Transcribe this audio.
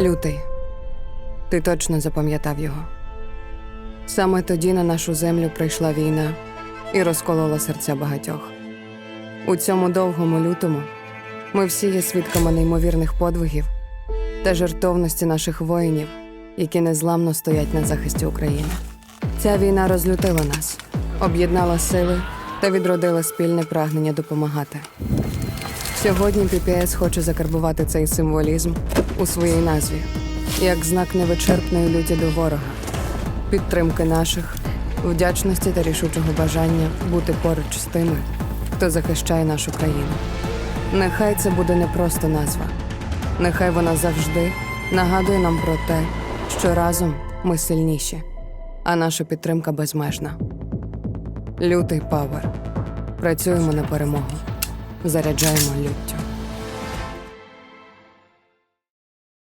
Лютий. Ти точно запам'ятав його. Саме тоді на нашу землю прийшла війна і розколола серця багатьох. У цьому довгому лютому ми всі є свідками неймовірних подвигів та жертовності наших воїнів, які незламно стоять на захисті України. Ця війна розлютила нас, об'єднала сили та відродила спільне прагнення допомагати. Сьогодні PPS хоче закарбувати цей символізм у своїй назві як знак невичерпної люті до ворога, підтримки наших, вдячності та рішучого бажання бути поруч з тими, хто захищає нашу країну. Нехай це буде не просто назва, нехай вона завжди нагадує нам про те, що разом ми сильніші, а наша підтримка безмежна. Лютий павер. Працюємо на перемогу. Заряджаємо люттю.